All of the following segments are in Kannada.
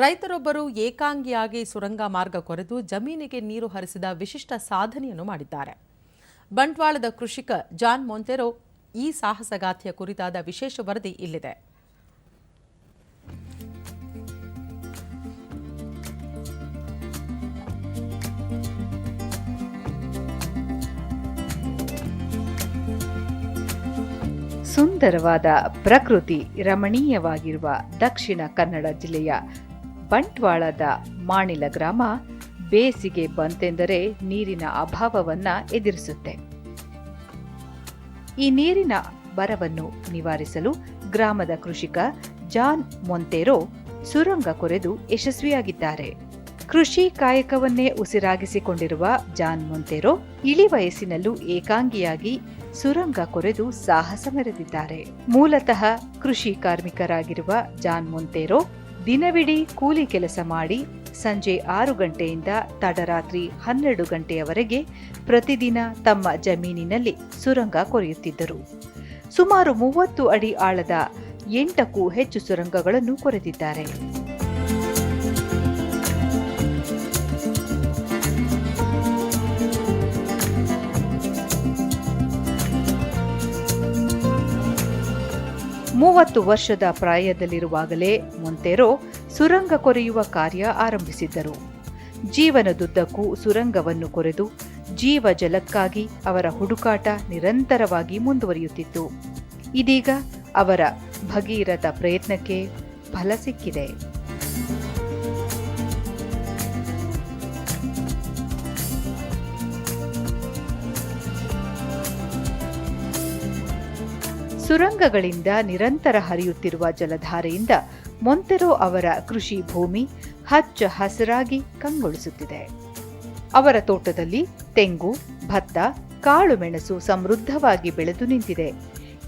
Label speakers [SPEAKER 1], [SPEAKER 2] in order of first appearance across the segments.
[SPEAKER 1] ರೈತರೊಬ್ಬರು ಏಕಾಂಗಿಯಾಗಿ ಸುರಂಗ ಮಾರ್ಗ ಕೊರೆದು ಜಮೀನಿಗೆ ನೀರು ಹರಿಸಿದ ವಿಶಿಷ್ಟ ಸಾಧನೆಯನ್ನು ಮಾಡಿದ್ದಾರೆ. ಬಂಟ್ವಾಳದ ಕೃಷಿಕ ಜಾನ್ ಮೊಂತೆರೋ ಈ ಸಾಹಸಗಾಥೆಯ ಕುರಿತಾದ ವಿಶೇಷ ವರದಿ ಇಲ್ಲಿದೆ.
[SPEAKER 2] ಸುಂದರವಾದ ಪ್ರಕೃತಿ ರಮಣೀಯವಾಗಿರುವ ದಕ್ಷಿಣ ಕನ್ನಡ ಜಿಲ್ಲೆಯ ಬಂಟ್ವಾಳದ ಮಾಣಿಲ ಗ್ರಾಮ ಬೇಸಿಗೆ ಬಂತೆಂದರೆ ನೀರಿನ ಅಭಾವವನ್ನು ಎದುರಿಸುತ್ತೆ. ಈ ನೀರಿನ ಬರವನ್ನು ನಿವಾರಿಸಲು ಗ್ರಾಮದ ಕೃಷಿಕ ಜಾನ್ ಮೊಂತೆರೋ ಸುರಂಗ ಕೊರೆದು ಯಶಸ್ವಿಯಾಗಿದ್ದಾರೆ. ಕೃಷಿ ಕಾಯಕವನ್ನೇ ಉಸಿರಾಗಿಸಿಕೊಂಡಿರುವ ಜಾನ್ ಮೊಂತೆರೋ ಇಳಿ ವಯಸ್ಸಿನಲ್ಲೂ ಏಕಾಂಗಿಯಾಗಿ ಸುರಂಗ ಕೊರೆದು ಸಾಹಸ ಮೆರೆದಿದ್ದಾರೆ. ಮೂಲತಃ ಕೃಷಿ ಕಾರ್ಮಿಕರಾಗಿರುವ ಜಾನ್ ಮೊಂತೆರೋ ದಿನವಿಡೀ ಕೂಲಿ ಕೆಲಸ ಮಾಡಿ ಸಂಜೆ ಆರು ಗಂಟೆಯಿಂದ ತಡರಾತ್ರಿ ಹನ್ನೆರಡು ಗಂಟೆಯವರೆಗೆ ಪ್ರತಿದಿನ ತಮ್ಮ ಜಮೀನಿನಲ್ಲಿ ಸುರಂಗ ಕೊರೆಯುತ್ತಿದ್ದರು. ಸುಮಾರು ಮೂವತ್ತು ಅಡಿ ಆಳದ ಎಂಟಕ್ಕೂ ಹೆಚ್ಚು ಸುರಂಗಗಳನ್ನು ಕೊರೆದಿದ್ದಾರೆ. ಮೂವತ್ತು ವರ್ಷದ ಪ್ರಾಯದಲ್ಲಿರುವಾಗಲೇ ಮೊಂತೆರೋ ಸುರಂಗ ಕೊರೆಯುವ ಕಾರ್ಯ ಆರಂಭಿಸಿದ್ದರು. ಜೀವನದುದ್ದಕ್ಕೂ ಸುರಂಗವನ್ನು ಕೊರೆದು ಜೀವ ಜಲಕ್ಕಾಗಿ ಅವರ ಹುಡುಕಾಟ ನಿರಂತರವಾಗಿ ಮುಂದುವರಿಯುತ್ತಿತ್ತು. ಇದೀಗ ಅವರ ಭಗೀರಥ ಪ್ರಯತ್ನಕ್ಕೆ ಫಲ ಸಿಕ್ಕಿದೆ. ಸುರಂಗಗಳಿಂದ ನಿರಂತರ ಹರಿಯುತ್ತಿರುವ ಜಲಧಾರೆಯಿಂದ ಮೊಂತೆರೋ ಅವರ ಕೃಷಿ ಭೂಮಿ ಹಚ್ಚ ಹಸಿರಾಗಿ ಕಂಗೊಳಿಸುತ್ತಿದೆ. ಅವರ ತೋಟದಲ್ಲಿ ತೆಂಗು, ಭತ್ತ, ಕಾಳು ಮೆಣಸು ಸಮೃದ್ಧವಾಗಿ ಬೆಳೆದು ನಿಂತಿದೆ.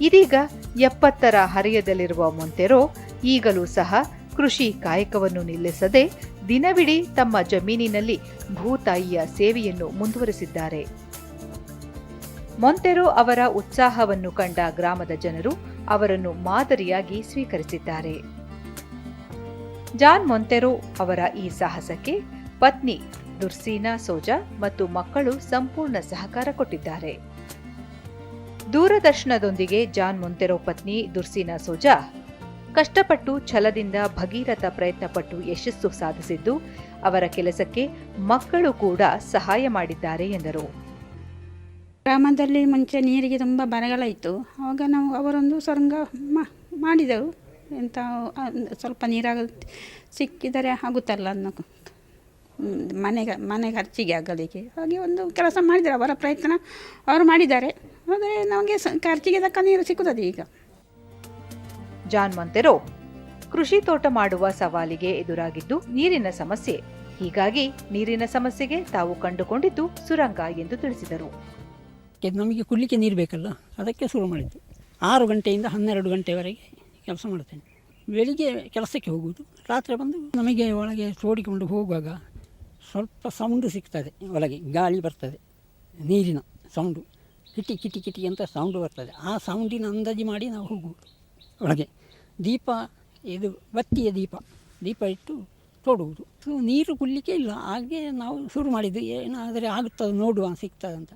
[SPEAKER 2] ಇದೀಗ ಎಪ್ಪತ್ತರ ಹರೆಯದಲ್ಲಿರುವ ಮೊಂತೆರೋ ಈಗಲೂ ಸಹ ಕೃಷಿ ಕಾಯಕವನ್ನು ನಿಲ್ಲಿಸದೆ ದಿನವಿಡೀ ತಮ್ಮ ಜಮೀನಿನಲ್ಲಿ ಭೂತಾಯಿಯ ಸೇವೆಯನ್ನು ಮುಂದುವರೆಸಿದ್ದಾರೆ. ಮೊಂತೆರೋ ಅವರ ಉತ್ಸಾಹವನ್ನು ಕಂಡ ಗ್ರಾಮದ ಜನರು ಅವರನ್ನು ಮಾದರಿಯಾಗಿ ಸ್ವೀಕರಿಸಿದ್ದಾರೆ. ಜಾನ್ ಮೊಂತೆರೋ ಅವರ ಈ ಸಾಹಸಕ್ಕೆ ಪತ್ನಿ ದುರ್ಸೀನಾ ಸೋಜಾ ಮತ್ತು ಮಕ್ಕಳು ಸಂಪೂರ್ಣ ಸಹಕಾರ ಕೊಟ್ಟಿದ್ದಾರೆ. ದೂರದರ್ಶನದೊಂದಿಗೆ ಜಾನ್ ಮೊಂತೆರೊ ಪತ್ನಿ ದುರ್ಸೀನಾ ಸೋಜಾ ಕಷ್ಟಪಟ್ಟು ಛಲದಿಂದ ಭಗೀರಥ ಪ್ರಯತ್ನಪಟ್ಟು ಯಶಸ್ಸು ಸಾಧಿಸಿದ್ದು, ಅವರ ಕೆಲಸಕ್ಕೆ ಮಕ್ಕಳು ಕೂಡ ಸಹಾಯ ಮಾಡಿದ್ದಾರೆ ಎಂದರು.
[SPEAKER 3] ಗ್ರಾಮದಲ್ಲಿ ಮುಂಚೆ ನೀರಿಗೆ ತುಂಬ ಬರಗಾಲ ಇತ್ತು ಆವಾಗ ನಾವು ಅವರೊಂದು ಸುರಂಗ ಮಾಡಿದೆವು. ಎಂಥ ಸ್ವಲ್ಪ ನೀರಾಗ ಸಿಕ್ಕಿದರೆ ಆಗುತ್ತಲ್ಲ ಅನ್ನೋ ಮನೆ ಮನೆಗೆ ಮನೆ ಖರ್ಚಿಗೆ ಆಗಲಿಕ್ಕೆ. ಹಾಗೆ ಒಂದು ಕೆಲಸ ಮಾಡಿದ್ದಾರೆ ಅವರ ಪ್ರಯತ್ನ ಅವರು ಮಾಡಿದ್ದಾರೆ. ಆದರೆ ನಮಗೆ ಖರ್ಚಿಗೆ ತಕ್ಕ ನೀರು ಸಿಕ್ಕುತ್ತದೆ ಈಗ.
[SPEAKER 2] ಜಾನ್ ಮಂತೆರೋ ಕೃಷಿ ತೋಟ ಮಾಡುವ ಸವಾಲಿಗೆ ಎದುರಾಗಿದ್ದು ನೀರಿನ ಸಮಸ್ಯೆ. ಹೀಗಾಗಿ ನೀರಿನ ಸಮಸ್ಯೆಗೆ ತಾವು ಕಂಡುಕೊಂಡಿದ್ದು ಸುರಂಗ ಎಂದು ತಿಳಿಸಿದರು.
[SPEAKER 4] ಕೆ- ನಮಗೆ ಕುಡಲಿಕ್ಕೆ ನೀರು ಬೇಕಲ್ಲ, ಅದಕ್ಕೆ ಶುರು ಮಾಡಿದ್ದು. ಆರು ಗಂಟೆಯಿಂದ ಹನ್ನೆರಡು ಗಂಟೆವರೆಗೆ ಕೆಲಸ ಮಾಡ್ತೇನೆ. ಬೆಳಿಗ್ಗೆ ಕೆಲಸಕ್ಕೆ ಹೋಗುವುದು, ರಾತ್ರಿ ಬಂದು ನಮಗೆ ಒಳಗೆ ತೋಡಿಕೊಂಡು ಹೋಗುವಾಗ ಸ್ವಲ್ಪ ಸೌಂಡು ಸಿಗ್ತದೆ, ಒಳಗೆ ಗಾಳಿ ಬರ್ತದೆ, ನೀರಿನ ಸೌಂಡು ಕಿಟಿ ಕಿಟಿ ಕಿಟಿ ಅಂತ ಸೌಂಡು ಬರ್ತದೆ. ಆ ಸೌಂಡಿನ ಅಂದಾಜು ಮಾಡಿ ನಾವು ಹೋಗುವುದು. ಒಳಗೆ ದೀಪ, ಇದು ಬತ್ತಿಯ ದೀಪ ದೀಪ ಇಟ್ಟು ತೋಡುವುದು. ನೀರು ಕುಡಲಿಕ್ಕೆ ಇಲ್ಲ, ಹಾಗೆ ನಾವು ಶುರು ಮಾಡಿದ್ದು. ಏನಾದರೆ ಆಗುತ್ತದೆ ನೋಡುವ ಸಿಗ್ತದೆ ಅಂತ